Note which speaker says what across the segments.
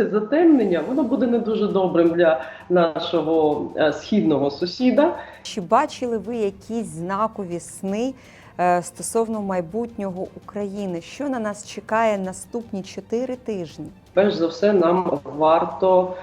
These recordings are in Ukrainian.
Speaker 1: це затемнення, воно буде не дуже добрим для нашого е, східного сусіда.
Speaker 2: Чи бачили ви якісь знакові сни е, стосовно майбутнього України? Що на нас чекає наступні чотири тижні?
Speaker 1: Перш за все, нам варто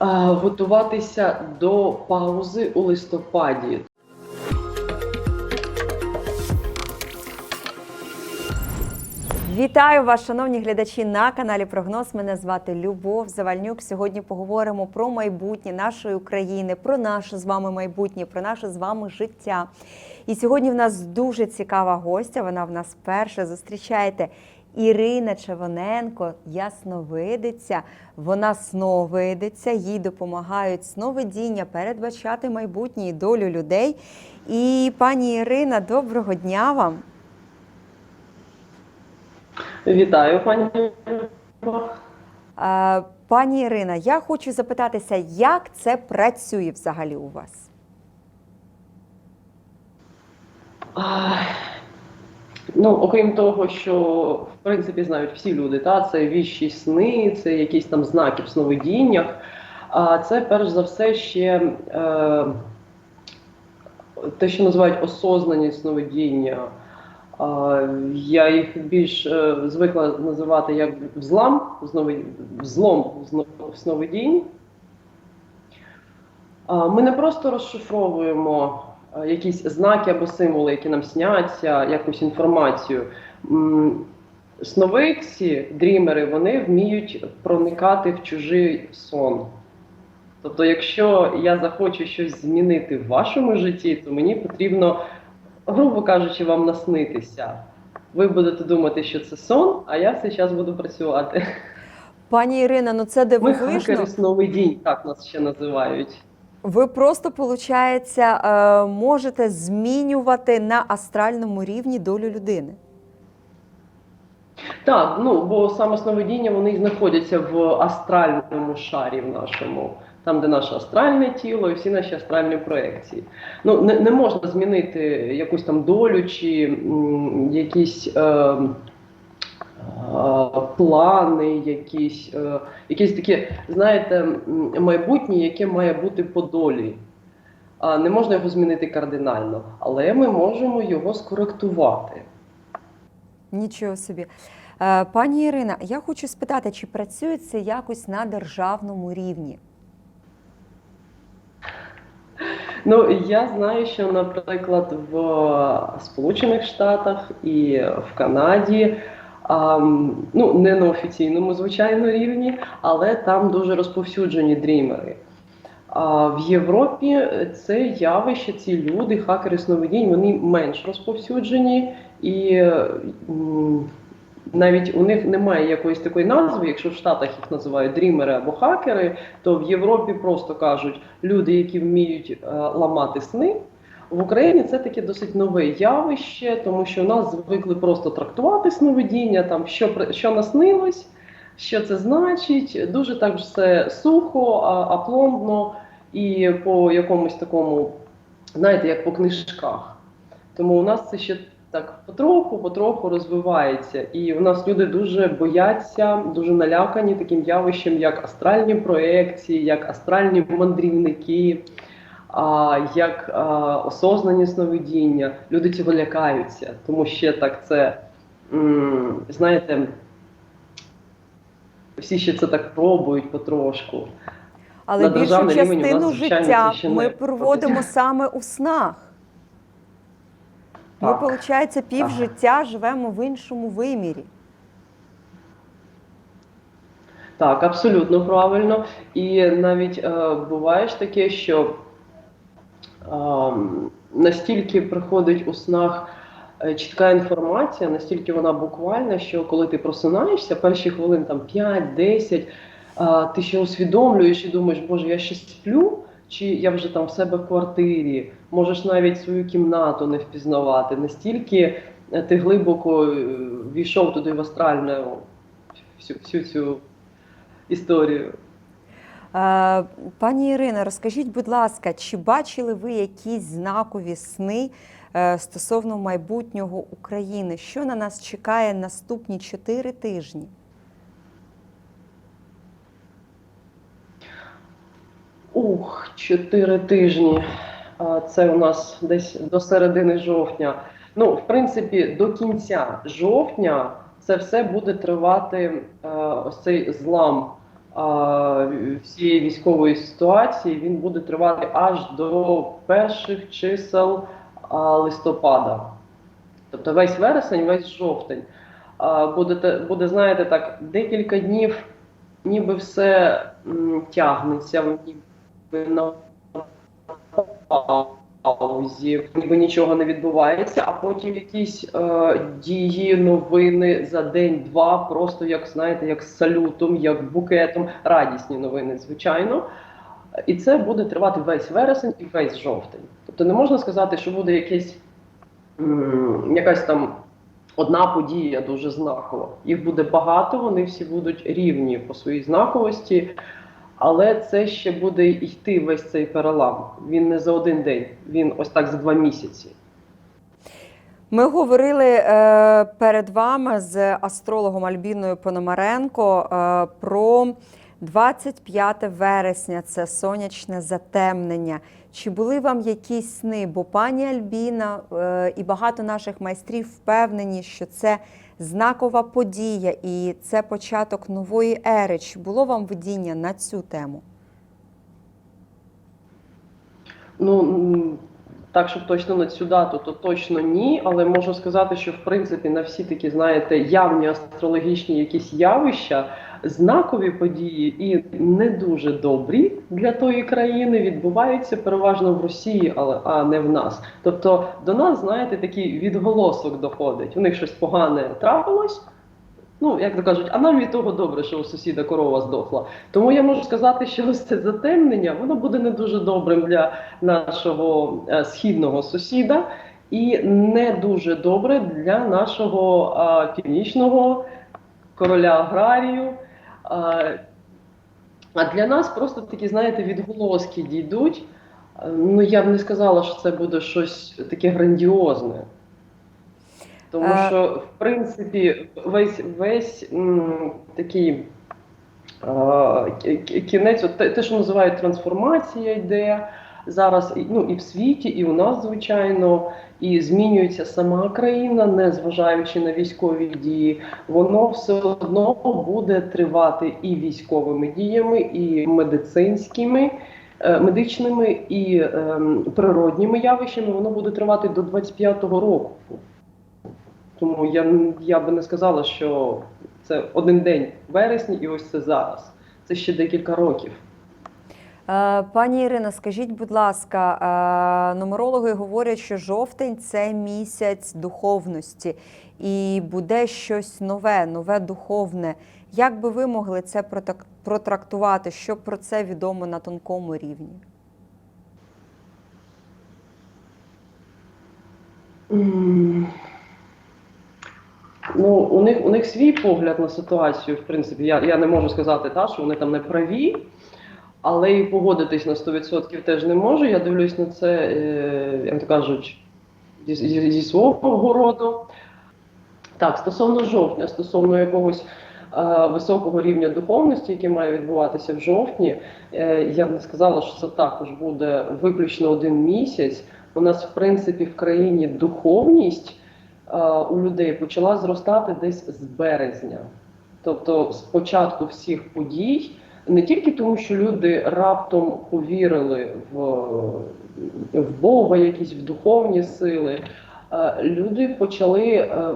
Speaker 1: е, готуватися до паузи у листопаді.
Speaker 2: Вітаю вас, шановні глядачі на каналі Прогноз. Мене звати Любов Завальнюк. Сьогодні поговоримо про майбутнє нашої України, про наше з вами майбутнє, про наше з вами життя. І сьогодні в нас дуже цікава гостя. Вона в нас перша. Зустрічайте Ірина Чевоненко, ясновидиця. Вона сновидиця, їй допомагають сновидіння передбачати майбутнє і долю людей. І пані Ірина, доброго дня вам.
Speaker 1: Вітаю, пані.
Speaker 2: Пані Ірина, я хочу запитатися, як це працює взагалі у вас?
Speaker 1: Ну, окрім того, що в принципі знають всі люди, та це віщі сни, це якісь там знаки в сновидіннях. А це перш за все ще е, те, що називають осознані сновидіння. Я їх більш е, звикла називати як взлам, взлом зно- сновидінь. Ми не просто розшифровуємо е, якісь знаки або символи, які нам сняться, якусь інформацію. М, Сновидці, дрімери, вони вміють проникати в чужий сон. Тобто, якщо я захочу щось змінити в вашому житті, то мені потрібно, грубо кажучи, вам наснитися. Ви будете думати, що це сон, а я цей час буду працювати.
Speaker 2: Пані Ірина, ну це
Speaker 1: Ми
Speaker 2: дивовижно.
Speaker 1: хакери сновидінь, так нас ще називають.
Speaker 2: Ви просто, виходить, е, можете змінювати на астральному рівні долю людини.
Speaker 1: Так, ну бо саме сновидіння вони знаходяться в астральному шарі в нашому, там, де наше астральне тіло і всі наші астральні проекції. Ну не, не можна змінити якусь там долю чи м, якісь. Е, е, Плани, якісь, е, якісь такі, знаєте, майбутнє, яке має бути по долі. Не можна його змінити кардинально, але ми можемо його скоректувати.
Speaker 2: Нічого собі. Е, Пані Ірина, я хочу спитати, чи працює це якось на державному рівні?
Speaker 1: Ну я знаю, що, наприклад, в Сполучених Штатах і в Канаді. А, ну, не на офіційному, звичайно, рівні, але там дуже розповсюджені дрімери. А в Європі це явище, ці люди, хакери сновидінь, вони менш розповсюджені, і м, навіть у них немає якоїсь такої назви. Якщо в Штатах їх називають дрімери або хакери, то в Європі просто кажуть люди, які вміють е, ламати сни. В Україні це таке досить нове явище, тому що нас звикли просто трактувати сновидіння, там що що наснилось, що це значить. Дуже так все сухо, апломбно і по якомусь такому, знаєте, як по книжках. Тому у нас це ще так потроху, потроху розвивається. І у нас люди дуже бояться, дуже налякані таким явищем, як астральні проекції, як астральні мандрівники а, як а, осознані сновидіння. Люди цього лякаються, тому ще так це, м, знаєте, всі ще це так пробують потрошку.
Speaker 2: Але
Speaker 1: На
Speaker 2: більшу частину життя ми проводимо саме у снах. Ми,
Speaker 1: Так.
Speaker 2: виходить, пів життя живемо в іншому вимірі.
Speaker 1: Так, абсолютно правильно. І навіть е, буває ж таке, що е, настільки приходить у снах е, чітка інформація, настільки вона буквальна, що коли ти просинаєшся, перші хвилин там 5-10, е, ти ще усвідомлюєш і думаєш, боже, я ще сплю, чи я вже там в себе в квартирі, можеш навіть свою кімнату не впізнавати. Настільки е, ти глибоко е, війшов туди в астральну всю, всю цю історію.
Speaker 2: Пані Ірина, розкажіть, будь ласка, чи бачили ви якісь знакові сни е, стосовно майбутнього України? Що на нас чекає наступні чотири тижні?
Speaker 1: Ух, чотири тижні. Це у нас десь до середини жовтня. Ну, в принципі, до кінця жовтня це все буде тривати е, ось цей злам всієї військової ситуації. Він буде тривати аж до перших чисел листопада. Тобто весь вересень, весь жовтень. Буде, буде, знаєте, так, декілька днів, ніби все тягнеться, ніби на паузі, ніби нічого не відбувається, а потім якісь е, дії, новини за день-два, просто як знаєте, як салютом, як букетом, радісні новини, звичайно. І це буде тривати весь вересень і весь жовтень. Тобто не можна сказати, що буде якесь, якась там одна подія дуже знакова. Їх буде багато, вони всі будуть рівні по своїй знаковості. Але це ще буде йти весь цей перелам. Він не за один день, він ось так за два місяці.
Speaker 2: Ми говорили е, перед вами з астрологом Альбіною Пономаренко е, про 25 вересня. Це сонячне затемнення. Чи були вам якісь сни? Бо пані Альбіна е, і багато наших майстрів впевнені, що це знакова подія і це початок нової ери. Чи було вам видіння на цю тему?
Speaker 1: Ну так, щоб точно на цю дату, то точно ні. Але можу сказати, що в принципі на всі такі, знаєте, явні астрологічні якісь явища, знакові події і не дуже добрі для тої країни відбуваються переважно в Росії, але а не в нас. Тобто до нас, знаєте, такий відголосок доходить. У них щось погане трапилось. Ну, як то кажуть, а нам від того добре, що у сусіда корова здохла. Тому я можу сказати, що ось це затемнення воно буде не дуже добрим для нашого е, східного сусіда і не дуже добре для нашого е, північного короля аграрію. А для нас просто такі, знаєте, відголоски дійдуть. Ну, я б не сказала, що це буде щось таке грандіозне. Тому
Speaker 2: Е.
Speaker 1: що, в принципі, весь весь м, такий а, кі- кі- кінець, от те, що називають трансформація, йде зараз ну, і в світі, і у нас, звичайно, і змінюється сама країна, не зважаючи на військові дії, воно все одно буде тривати і військовими діями, і медицинськими. е, Медичними і ем, природніми явищами воно буде тривати до 25-го року. Тому я, я би не сказала, що це один день вересні, і ось це зараз. Це ще декілька років.
Speaker 2: Е, Пані Ірино, скажіть, будь ласка, е, нумерологи говорять, що жовтень це місяць духовності і буде щось нове, нове духовне. Як би ви могли це протрактувати? Що про це відомо на тонкому рівні?
Speaker 1: Ну, у них, у них свій погляд на ситуацію, в принципі, я, я не можу сказати, та, що вони там не праві, але і погодитись на 100% теж не можу. Я дивлюсь на це, е, як то кажуть, зі, зі, свого роду. Так, стосовно жовтня, стосовно якогось е, високого рівня духовності, який має відбуватися в жовтні, е, я б не сказала, що це також буде виключно один місяць. У нас, в принципі, в країні духовність е, у людей почала зростати десь з березня. Тобто, з початку всіх подій, не тільки тому, що люди раптом повірили в, в Бога, якісь в духовні сили, е, люди почали е,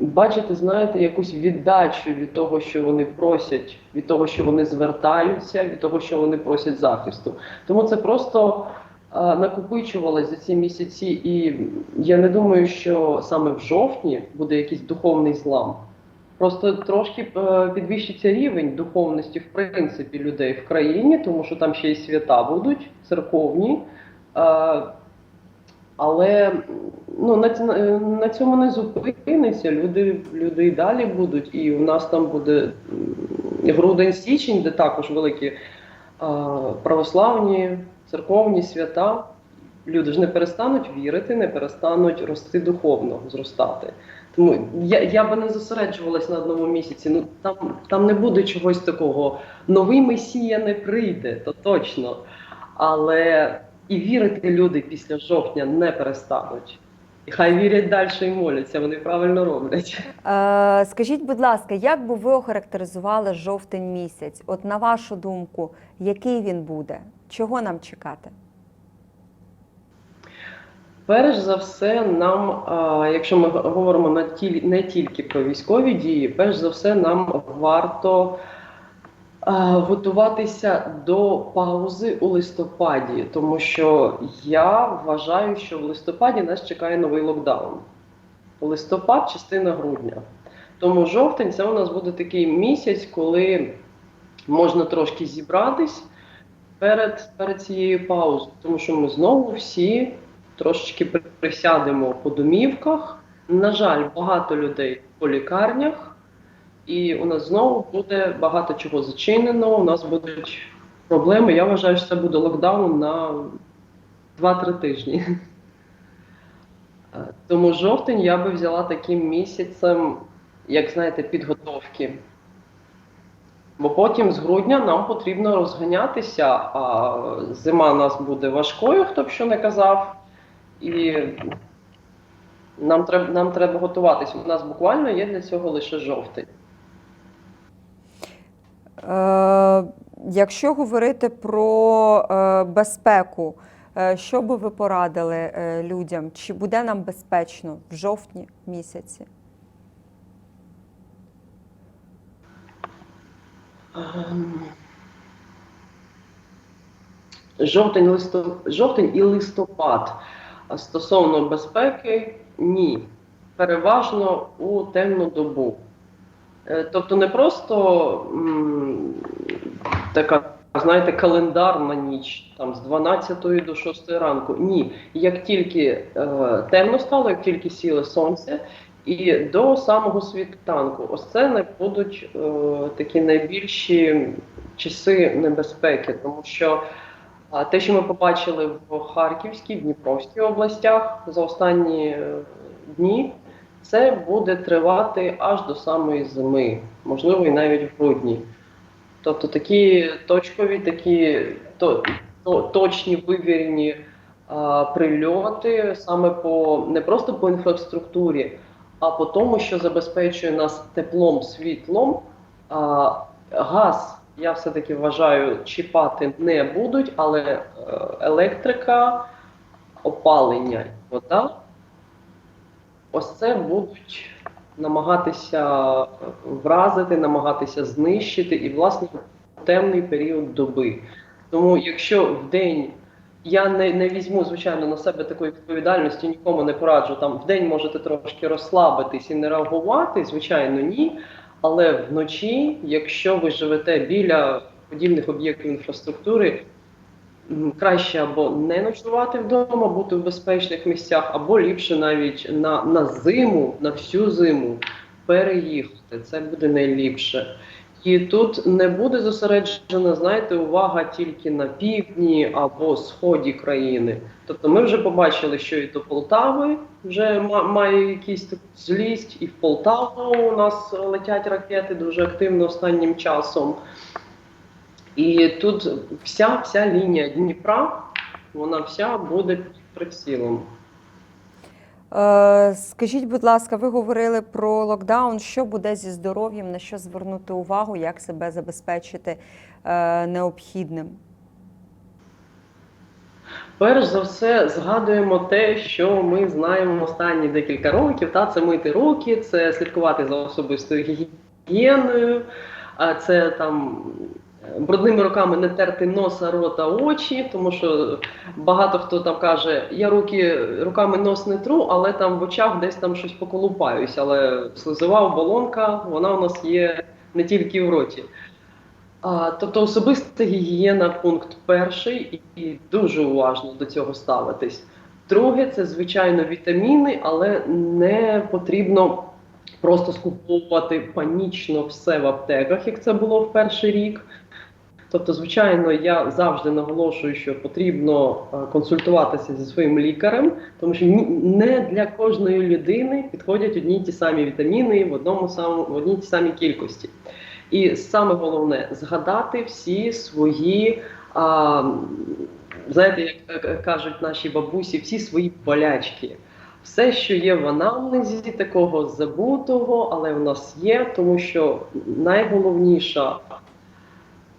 Speaker 1: бачити, знаєте, якусь віддачу від того, що вони просять, від того, що вони звертаються, від того, що вони просять захисту. Тому це просто е, накопичувалось за ці місяці, і я не думаю, що саме в жовтні буде якийсь духовний злам. Просто трошки е, підвищиться рівень духовності, в принципі, людей в країні, тому що там ще й свята будуть церковні. Е, Але ну, на, на- цьому не зупиниться. Люди, люди і далі будуть. І у нас там буде грудень-січень, де також великі е, православні церковні свята. Люди ж не перестануть вірити, не перестануть рости духовно, зростати. Тому я, я би не зосереджувалась на одному місяці. Ну там, там не буде чогось такого. Новий месія не прийде, то точно. Але і вірити люди після жовтня не перестануть. І хай вірять далі і моляться, вони правильно роблять.
Speaker 2: Е, скажіть, будь ласка, як би ви охарактеризували жовтень місяць? От на вашу думку, який він буде? Чого нам чекати?
Speaker 1: Перш за все, нам, якщо ми говоримо не, тільки про військові дії, перш за все, нам варто готуватися до паузи у листопаді, тому що я вважаю, що в листопаді нас чекає новий локдаун. Листопад, частина грудня. Тому жовтень це у нас буде такий місяць, коли можна трошки зібратись перед, перед цією паузою, тому що ми знову всі трошечки присядемо по домівках. На жаль, багато людей по лікарнях, і у нас знову буде багато чого зачинено. У нас будуть проблеми. Я вважаю, що це буде локдаун на 2-3 тижні. Е, Тому жовтень я би взяла таким місяцем, як знаєте, підготовки. Бо потім з грудня нам потрібно розганятися, а зима нас буде важкою, хто б що не казав. І нам треба, нам треба готуватися. У нас буквально є для цього лише жовтень.
Speaker 2: Е, якщо говорити про е, безпеку, е, що би ви порадили е, людям? Чи буде нам безпечно в жовтні місяці?
Speaker 1: Ем, Жовтень, листо... жовтень і листопад. Стосовно безпеки, ні. Переважно у темну добу. Е, Тобто не просто м, така, знаєте, календарна ніч там, з 12 до 6 ранку. Ні. Як тільки е, темно стало, як тільки сіло сонце, і до самого світанку. Ось це не будуть е, такі найбільші часи небезпеки, тому що те, що ми побачили в Харківській, в Дніпровській областях за останні е, дні, це буде тривати аж до самої зими, можливо, і навіть в грудні. Тобто такі точкові, такі то, то, точні вивірені а, прильоти саме по не просто по інфраструктурі, а по тому, що забезпечує нас теплом, світлом. А, газ, я все-таки вважаю, чіпати не будуть, але е, електрика, опалення, і вода, ось це будуть намагатися вразити, намагатися знищити і, власне, темний період доби. Тому, якщо в день я не, не візьму, звичайно, на себе такої відповідальності, нікому не пораджу. Там в день можете трошки розслабитись і не реагувати, звичайно, ні. Але вночі, якщо ви живете біля подібних об'єктів інфраструктури, краще або не ночувати вдома, бути в безпечних місцях, або ліпше навіть на, на зиму, на всю зиму переїхати. Це буде найліпше. І тут не буде зосереджена, знаєте, увага тільки на півдні або сході країни. Тобто ми вже побачили, що і до Полтави вже має якісь таку злість, і в Полтаву у нас летять ракети дуже активно останнім часом. І тут вся, вся лінія Дніпра, вона вся буде під прицілом.
Speaker 2: Е, Скажіть, будь ласка, ви говорили про локдаун. Що буде зі здоров'ям, на що звернути увагу, як себе забезпечити е, необхідним?
Speaker 1: Перш за все, згадуємо те, що ми знаємо останні декілька років. Та це мити руки, це слідкувати за особистою гігієною, це там брудними руками не терти носа, рота, очі, тому що багато хто там каже, я руки руками нос не тру, але там в очах десь там щось поколупаюсь. Але слизова оболонка, вона у нас є не тільки в роті. А, тобто особиста гігієна пункт перший, і, дуже уважно до цього ставитись. Друге, це звичайно вітаміни, але не потрібно просто скуповувати панічно все в аптеках, як це було в перший рік. Тобто, звичайно, я завжди наголошую, що потрібно е, консультуватися зі своїм лікарем, тому що не для кожної людини підходять одні й ті самі вітаміни в одному самому в одній ті самій кількості. І саме головне згадати всі свої а, знаєте, як е, е, кажуть наші бабусі, всі свої болячки. Все, що є в анамнезі такого забутого, але в нас є, тому що найголовніша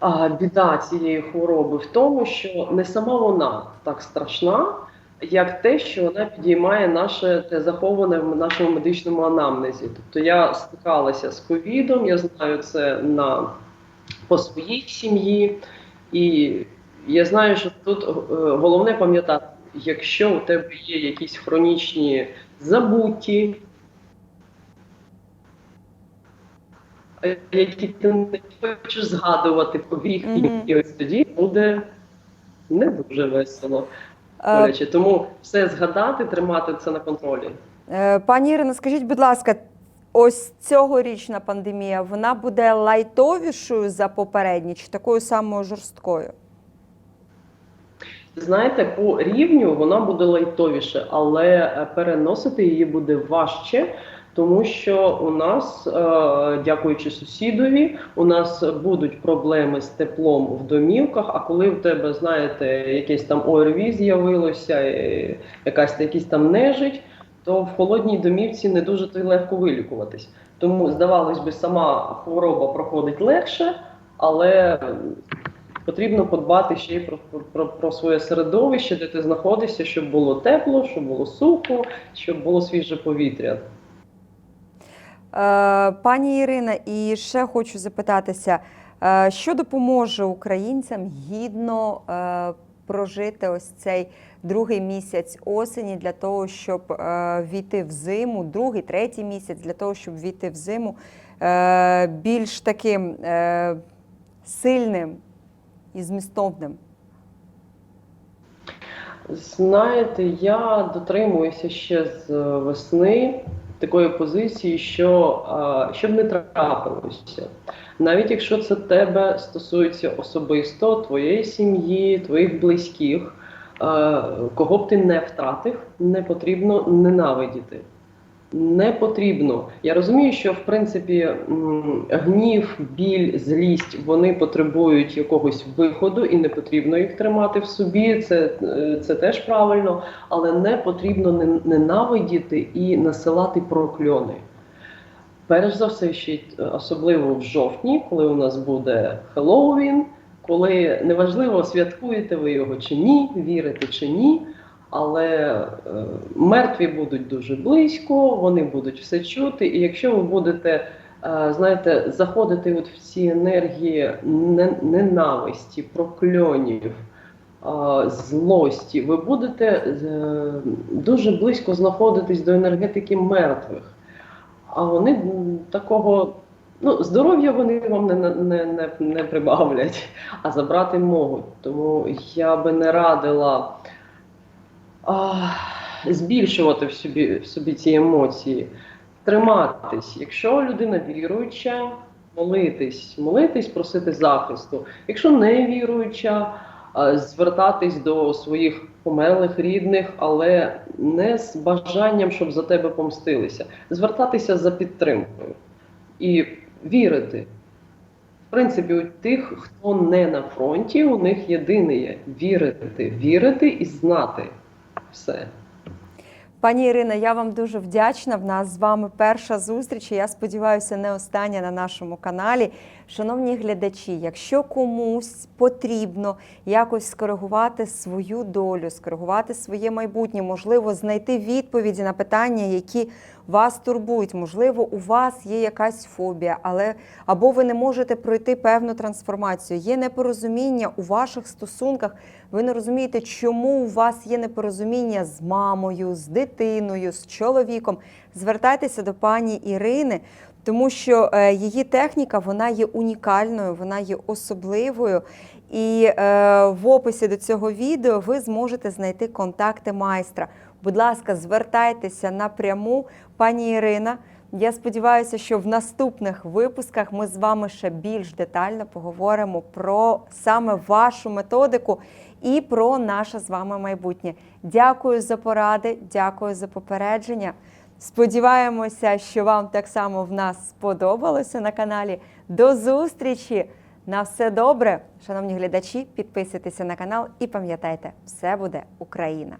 Speaker 1: а, біда цієї хвороби в тому, що не сама вона так страшна, як те, що вона підіймає наше те заховане в нашому медичному анамнезі. Тобто я стикалася з ковідом, я знаю це на по своїй сім'ї, і я знаю, що тут е, головне пам'ятати, якщо у тебе є якісь хронічні забуті, які ти не хочеш згадувати повіки,
Speaker 2: Мгм.
Speaker 1: і ось тоді буде не дуже весело. Боляче. Тому все згадати, тримати це на контролі.
Speaker 2: Е, Пані Ірино, скажіть, будь ласка, ось цьогорічна пандемія вона буде лайтовішою за попередні чи такою самою жорсткою?
Speaker 1: Знаєте, по рівню вона буде лайтовіше, але е, переносити її буде важче, тому що у нас, е, дякуючи сусідові, у нас будуть проблеми з теплом в домівках. А коли в тебе, знаєте, якесь там ОРВІ з'явилося, е, якась якісь там нежить, то в холодній домівці не дуже легко вилікуватись. Тому, здавалось би, сама хвороба проходить легше, але потрібно подбати ще й про, про, про своє середовище, де ти знаходишся, щоб було тепло, щоб було сухо, щоб було свіже повітря.
Speaker 2: Е, Пані Ірина, і ще хочу запитатися, е, що допоможе українцям гідно е, прожити ось цей другий місяць осені для того, щоб війти в зиму, другий, третій місяць для того, щоб війти в зиму більш таким сильним і змістовним?
Speaker 1: Знаєте, я дотримуюся ще з весни такої позиції, що щоб не трапилося. Навіть якщо це тебе стосується особисто, твоєї сім'ї, твоїх близьких, кого б ти не втратив, не потрібно ненавидіти. Не потрібно. Я розумію, що в принципі гнів, біль, злість вони потребують якогось виходу, і не потрібно їх тримати в собі. Це, е, це теж правильно, але не потрібно ненавидіти і насилати прокльони. Перш за все, ще е, особливо в жовтні, коли у нас буде Хеллоуін, коли неважливо, святкуєте ви його чи ні, вірите чи ні. Але е, мертві будуть дуже близько, вони будуть все чути. І якщо ви будете, е, знаєте, заходити от в ці енергії ненависті, прокльонів, е, злості, ви будете дуже близько знаходитись до енергетики мертвих. А вони такого. Ну, здоров'я вони вам не, не, не, не прибавлять, а забрати можуть. Тому я би не радила збільшувати в собі, в собі ці емоції, триматись. Якщо людина віруюча, молитись, молитись, просити захисту. Якщо не віруюча, звертатись до своїх померлих рідних, але не з бажанням, щоб за тебе помстилися, звертатися за підтримкою і вірити. В принципі, у тих, хто не на фронті, у них єдине є вірити, вірити і знати все.
Speaker 2: Пані Ірина, я вам дуже вдячна. В нас з вами перша зустріч. і Я сподіваюся, не остання на нашому каналі. Шановні глядачі, якщо комусь потрібно якось скоригувати свою долю, скоригувати своє майбутнє, можливо, знайти відповіді на питання, які вас турбують, можливо, у вас є якась фобія, але або ви не можете пройти певну трансформацію, є непорозуміння у ваших стосунках. Ви не розумієте, чому у вас є непорозуміння з мамою, з дитиною, з чоловіком. Звертайтеся до пані Ірини, тому що е, її техніка вона є унікальною, вона є особливою. І е, в описі до цього відео ви зможете знайти контакти майстра. Будь ласка, звертайтеся напряму, пані Ірина. Я сподіваюся, що в наступних випусках ми з вами ще більш детально поговоримо про саме вашу методику і про наше з вами майбутнє. Дякую за поради, дякую за попередження. Сподіваємося, що вам так само в нас сподобалося на каналі. До зустрічі На все добре, шановні глядачі. Підписуйтеся на канал і пам'ятайте, все буде Україна.